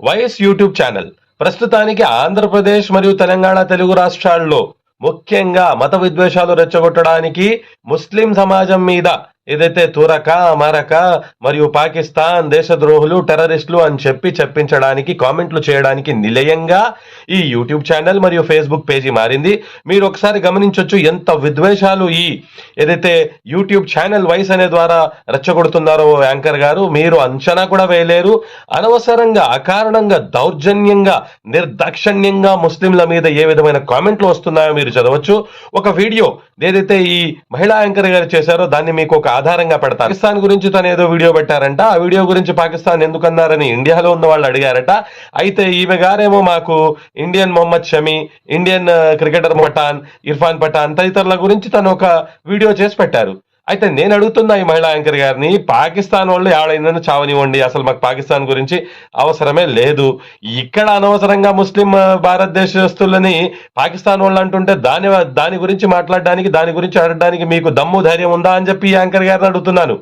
YS YouTube channel. ప్రస్తుతానికి ఆంధ్రప్రదేశ్ మరియు తెలంగాణ తెలుగు రాష్ట్రాల్లో ముఖ్యంగా మత విద్వేషాలు రెచ్చగొట్టడానికి ముస్లిం సమాజం మీద ఏదైతే తురక మరక మరియు పాకిస్తాన్ దేశద్రోహులు టెర్రరిస్టులు అని చెప్పి చెప్పించడానికి కామెంట్లు చేయడానికి నిలయంగా ఈ యూట్యూబ్ ఛానల్ మరియు ఫేస్బుక్ పేజీ మారింది. మీరు ఒకసారి గమనించొచ్చు ఎంత విద్వేషాలు ఈ ఏదైతే యూట్యూబ్ ఛానల్ వైస్ అనే ద్వారా రెచ్చగొడుతున్నారో యాంకర్ గారు మీరు అంచనా కూడా వేయలేరు. అనవసరంగా అకారణంగా దౌర్జన్యంగా నిర్దాక్షణ్యంగా ముస్లింల మీద ఏ విధమైన కామెంట్లు వస్తున్నాయో మీరు చదవచ్చు. ఒక వీడియో ఏదైతే ఈ మహిళా యాంకర్ గారు చేశారో దాన్ని మీకు ఒక ఆధారంగా పెడతారు. పాకిస్తాన్ గురించి తను ఏదో వీడియో పెట్టారంట. ఆ వీడియో గురించి పాకిస్తాన్ ఎందుకన్నారని ఇండియాలో ఉన్న వాళ్ళు అడిగారట. అయితే ఈమె గారేమో మాకు Indian Mohammed Shami Indian cricketer Pathan Irfan Pathan తదితరుల గురించి తను ఒక వీడియో చేసి పెట్టారు. అయితే నేను అడుగుతున్నా ఈ మహిళా యాంకర్ గారిని పాకిస్తాన్ వాళ్ళు ఎవడైందని చావనివ్వండి అసలు మాకు పాకిస్తాన్ గురించి అవసరమే లేదు. ఇక్కడ అనవసరంగా ముస్లిం భారతదేశస్తులని పాకిస్తాన్ వాళ్ళు అంటుంటే దాని దాని గురించి మాట్లాడడానికి దాని గురించి అడగడానికి మీకు దమ్ము ధైర్యం ఉందా అని చెప్పి ఈ యాంకర్ గారిని అడుగుతున్నాను.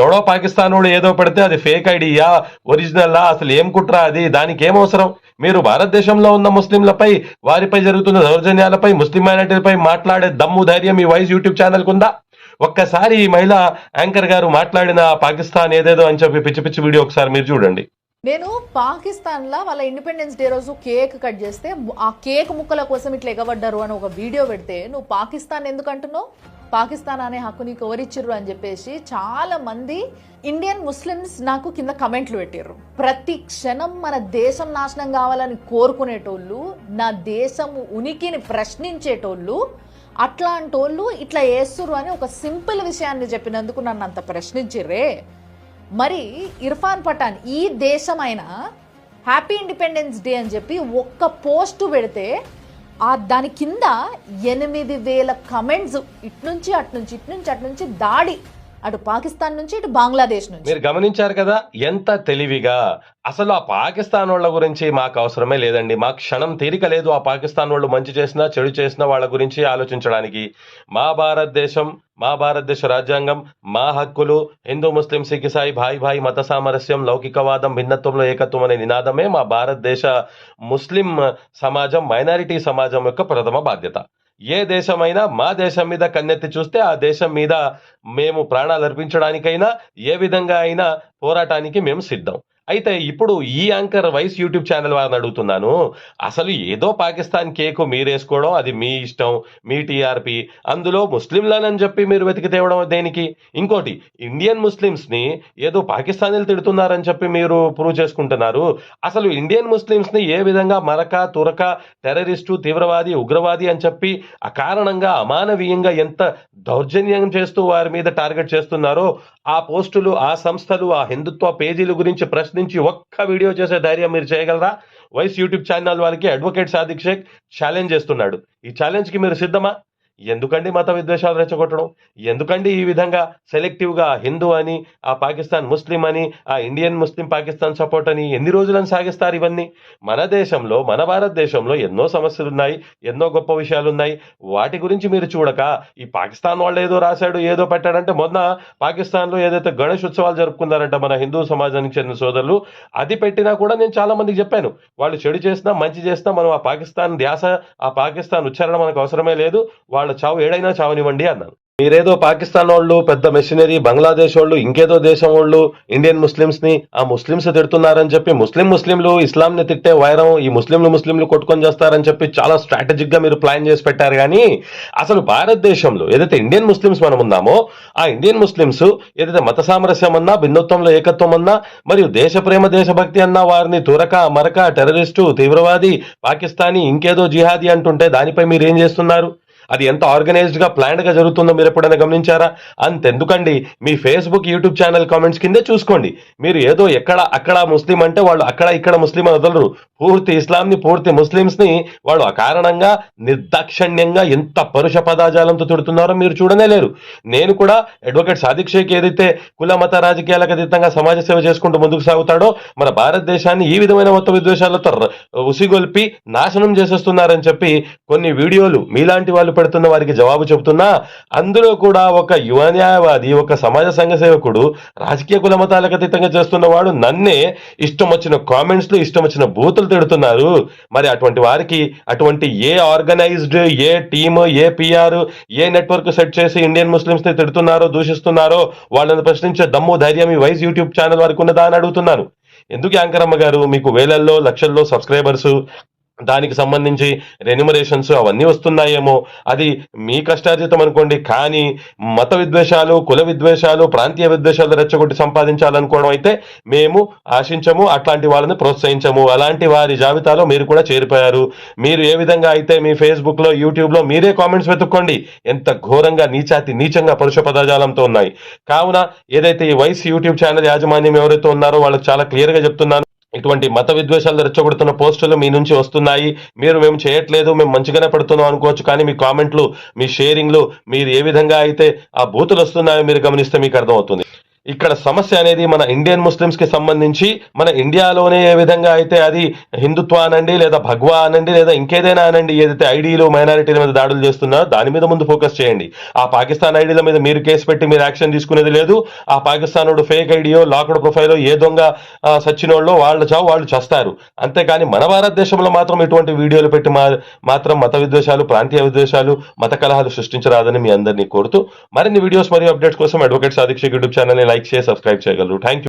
ఎవడో పాకిస్తాన్ వాళ్ళు ఏదో పెడితే అది ఫేక్ ఐడియా ఒరిజినల్లా అసలు ఏం కుట్ర అది దానికి ఏం అవసరం? మీరు భారతదేశంలో ఉన్న ముస్లింలపై వారిపై జరుగుతున్న దౌర్జన్యాలపై ముస్లిం మైనార్టీలపై మాట్లాడే దమ్ము ధైర్యం ఈ వైస్ యూట్యూబ్ ఛానల్ ఉందా? ఒక్కసారి ఈ మహిళ యాంకర్ గారు మాట్లాడిన పాకిస్తాన్ ఏదేదో అని చెప్పి పిచ్చి పిచ్చి వీడియో ఒకసారి మీరు చూడండి. నేను పాకిస్తాన్లో వాళ్ళ ఇండిపెండెన్స్ డే రోజు కేక్ కట్ చేస్తే ఆ కేక్ ముక్కల కోసం ఇట్లా ఎగబడ్డారు అని ఒక వీడియో పెడితే నువ్వు పాకిస్తాన్ ఎందుకు అంటున్నావు? పాకిస్తాన్ అనే హక్కు నీకు ఎవరిచ్చిర్రు అని చెప్పేసి చాలా మంది ఇండియన్ ముస్లిమ్స్ నాకు కింద కమెంట్లు పెట్టారు ప్రతి క్షణం మన దేశం నాశనం కావాలని కోరుకునేటోళ్ళు నా దేశం ఉనికిని ప్రశ్నించేటోళ్ళు అట్లాంటి వాళ్ళు ఇట్లా వేస్తురు అని ఒక సింపుల్ విషయాన్ని చెప్పినందుకు నన్ను అంత ప్రశ్నించిర్రే. మరి ఇర్ఫాన్ పఠాన్ ఈ దేశమైన హ్యాపీ ఇండిపెండెన్స్ డే అని చెప్పి ఒక్క పోస్టు పెడితే ఆ దాని కింద ఎనిమిది వేల కమెంట్స్ ఇట్నుంచి అట్నుంచి ఇట్నుంచి అట్నుంచి దాడి అటు పాకిస్తాన్ నుంచి ఇటు బంగ్లాదేశ్ నుంచి. మీరు గమనించారు కదా ఎంత తెలివిగా. అసలు ఆ పాకిస్తాన్ వాళ్ళ గురించి మాకు అవసరమే లేదండి. మా క్షణం తీరిక లేదు ఆ పాకిస్తాన్ వాళ్ళు మంచి చేసినా చెడు చేసినా వాళ్ళ గురించి ఆలోచించడానికి. మా భారతదేశం మా భారతదేశ రాజ్యాంగం మా హక్కులు హిందూ ముస్లిం సిక్ ఇసాయి భాయి భాయి మత సామరస్యం లౌకికవాదం భిన్నత్వంలో ఏకత్వం అనే నినాదమే మా భారతదేశ ముస్లిం సమాజం మైనారిటీ సమాజం యొక్క ప్రథమ బాధ్యత. ఏ దేశమైనా మా దేశం మీద కన్నెత్తి చూస్తే ఆ దేశం మీద మేము ప్రాణాలు అర్పించడానికైనా ఏ విధంగా అయినా పోరాటానికి మేము సిద్ధం. అయితే ఇప్పుడు ఈ యాంకర్ వైస్ యూట్యూబ్ ఛానల్ వారిని అడుగుతున్నాను అసలు ఏదో పాకిస్తాన్ కేకు మీరేసుకోవడం అది మీ ఇష్టం మీ టీఆర్పీ అందులో ముస్లింలనని చెప్పి మీరు వెతికి తేవడం దేనికి? ఇంకోటి ఇండియన్ ముస్లిమ్స్ని ఏదో పాకిస్తానీలు తిడుతున్నారని చెప్పి మీరు ప్రూవ్ చేసుకుంటున్నారు. అసలు ఇండియన్ ముస్లిమ్స్ని ఏ విధంగా మరక తురక టెర్రరిస్టు తీవ్రవాది ఉగ్రవాది అని చెప్పి అకారణంగా అమానవీయంగా ఎంత దౌర్జన్యం చేస్తూ వారి మీద టార్గెట్ చేస్తున్నారో ఆ పోస్టులు ఆ సంస్థలు ఆ హిందుత్వ పేజీల గురించి ప్రశ్న ప్రశ్నించి ఒక్క వీడియో చేసే ధైర్యం మీరు చేయగలరా? వైస్ యూట్యూబ్ ఛానల్ వారికి అడ్వకేట్ సాదిక్ షేక్ ఛాలెంజ్ చేస్తున్నాడు. ఈ ఛాలెంజ్కి మీరు సిద్ధమా? ఎందుకండి మత విద్వేషాలు రెచ్చగొట్టడం? ఎందుకండి ఈ విధంగా సెలెక్టివ్గా హిందూ అని ఆ పాకిస్తాన్ ముస్లిం అని ఆ ఇండియన్ ముస్లిం పాకిస్తాన్ సపోర్ట్ అని ఎన్ని రోజులను సాగిస్తారు ఇవన్నీ? మన దేశంలో మన భారతదేశంలో ఎన్నో సమస్యలు ఉన్నాయి ఎన్నో గొప్ప విషయాలు ఉన్నాయి వాటి గురించి మీరు చూడక ఈ పాకిస్తాన్ వాళ్ళు ఏదో రాశాడు ఏదో పెట్టాడంటే మొన్న పాకిస్తాన్లో ఏదైతే గణేష్ ఉత్సవాలు జరుపుకున్నారంట మన హిందూ సమాజానికి చెందిన సోదరులు అది పెట్టినా కూడా నేను చాలా మందికి చెప్పాను. వాళ్ళు చెడు చేసినా మంచి చేసినా మనం ఆ పాకిస్తాన్ ధ్యాస ఆ పాకిస్తాన్ ఉచ్చారణ మనకు అవసరమే లేదు. వాళ్ళు చావు ఏడైనా చావనివ్వండి అన్నాను మీరేదో పాకిస్తాన్ వాళ్ళు పెద్ద మెషినరీ బంగ్లాదేశ్ వాళ్ళు ఇంకేదో దేశం వాళ్ళు ఇండియన్ ముస్లిమ్స్ని ఆ ముస్లిమ్స్ తిడుతున్నారని చెప్పి ముస్లిం ముస్లింలు ఇస్లాం ని తిట్టే వైరం ఈ ముస్లింలు ముస్లింలు కొట్టుకొని చేస్తారని చెప్పి చాలా స్ట్రాటజిక్గా మీరు ప్లాన్ చేసి పెట్టారు. కానీ అసలు భారతదేశంలో ఏదైతే ఇండియన్ ముస్లిమ్స్ మనం ఉన్నామో ఆ ఇండియన్ ముస్లిమ్స్ ఏదైతే మత సామరస్యం అన్నా భిన్నత్వంలో ఏకత్వం అన్నా మరియు దేశ ప్రేమ దేశభక్తి అన్నా వారిని తురక మరక టెర్రరిస్టు తీవ్రవాది పాకిస్తానీ ఇంకేదో జిహాదీ అంటుంటే దానిపై మీరు ఏం చేస్తున్నారు? అది ఎంత ఆర్గనైజ్డ్గా ప్లాన్డ్గా జరుగుతుందో మీరు ఎప్పుడైనా గమనించారా? అంతెందుకండి. మీ ఫేస్బుక్ యూట్యూబ్ ఛానల్ కామెంట్స్ కిందే చూసుకోండి. మీరు ఏదో ఎక్కడ అక్కడ ముస్లిం అంటే వాళ్ళు అక్కడ ఇక్కడ ముస్లిం అని వదలరు. పూర్తి ఇస్లాం ని పూర్తి ముస్లిమ్స్ని వాళ్ళు అకారణంగా నిర్దాక్షణ్యంగా ఎంత పరుష పదాజాలంతో తిడుతున్నారో మీరు చూడనే లేరు. నేను కూడా అడ్వకేట్ సాదిక్ షేక్ ఏదైతే కుల మత రాజకీయాలకు అతీతంగా సమాజ సేవ చేసుకుంటూ ముందుకు సాగుతాడో మన భారతదేశాన్ని ఈ విధమైన మొత్తం విద్వేషాలతో ఉసిగొల్పి నాశనం చేసేస్తున్నారని చెప్పి కొన్ని వీడియోలు మీలాంటి వాళ్ళు పెడుతున్న వారికి జవాబు చెబుతున్నా అందులో కూడా ఒక యువ న్యాయవాది ఒక సమాజ సంఘ సేవకుడు రాజకీయ కుల మతాలకు అతీతంగా చేస్తున్నవాడు నన్నే ఇష్టం వచ్చిన కామెంట్స్ ఇష్టం వచ్చిన బూతులు తిడుతున్నారు. మరి అటువంటి వారికి అటువంటి a organized a team a PR a network set చేసి ఇండియన్ ముస్లిమ్స్ని తిడుతున్నారో దూషిస్తున్నారో వాళ్ళని ప్రశ్నించే దమ్ము ధైర్యం ఈ వైస్ యూట్యూబ్ ఛానల్ వారికి ఉన్నదా అని అడుగుతున్నాను ఎందుకు యాంకరమ్మ గారు మీకు వేలల్లో లక్షల్లో సబ్స్క్రైబర్స్ దానికి సంబంధించి రెన్యుమరేషన్స్ అవన్నీ వస్తున్నాయేమో. అది మీ కష్టార్జితం అనుకోండి కానీ మత విద్వేషాలు కుల విద్వేషాలు ప్రాంతీయ విద్వేషాలు రెచ్చగొట్టి సంపాదించాలనుకోవడం అయితే మేము ఆశించము అట్లాంటి వాళ్ళని ప్రోత్సహించము. అలాంటి వారి జాబితాలో మీరు కూడా చేరిపోయారు. మీరు ఏ విధంగా అయితే మీ ఫేస్బుక్లో యూట్యూబ్లో మీరే కామెంట్స్ వెతుక్కోండి. ఎంత ఘోరంగా నీచాతి నీచంగా పరుష పదజాలంతో ఉన్నాయి. కావున ఏదైతే ఈ వైస్ యూట్యూబ్ ఛానల్ యాజమాన్యం ఎవరైతే ఉన్నారో వాళ్ళకి చాలా క్లియర్గా చెప్తున్నాను. ఇటువంటి మత విద్వేషాలు రెచ్చగొడుతున్న పోస్టులు మీ నుంచి వస్తున్నాయి. మీరు మేము చేయట్లేదు మేము మంచిగానే పడుతున్నాం అనుకోవచ్చు కానీ మీ కామెంట్లు మీ షేరింగ్లు మీరు ఏ విధంగా అయితే ఆ బూతులు వస్తున్నాయో మీరు గమనిస్తే మీకు అర్థమవుతుంది. ఇక్కడ సమస్య అనేది మన ఇండియన్ ముస్లిమ్స్కి సంబంధించి మన ఇండియాలోనే ఏ విధంగా అయితే అది హిందుత్వ అనండి లేదా భగవా అనండి లేదా ఇంకేదైనా అనండి ఏదైతే ఐడీలు మైనారిటీల మీద దాడులు చేస్తున్నారో దాని మీద ముందు ఫోకస్ చేయండి. ఆ పాకిస్తాన్ ఐడీల మీద మీరు కేసు పెట్టి మీరు యాక్షన్ తీసుకునేది లేదు. ఆ పాకిస్తానోడు ఫేక్ ఐడియో లాక్డ్ ప్రొఫైల్ ఏ దొంగ సచ్చినోళ్ళు వాళ్ళు వాళ్ళ చావు వాళ్ళు చేస్తారు. అంతేకాని మన భారతదేశంలో మాత్రం ఇటువంటి వీడియోలు పెట్టి మా మాత్రం మత విద్వేషాలు ప్రాంతీయ విద్వేషాలు మత కలహాలు సృష్టించరాదని మీ అందరినీ కోరుతూ మరిన్ని వీడియోస్ మరియు అప్డేట్స్ కోసం advocate YouTube channel like share subscribe share कर लो। Thank you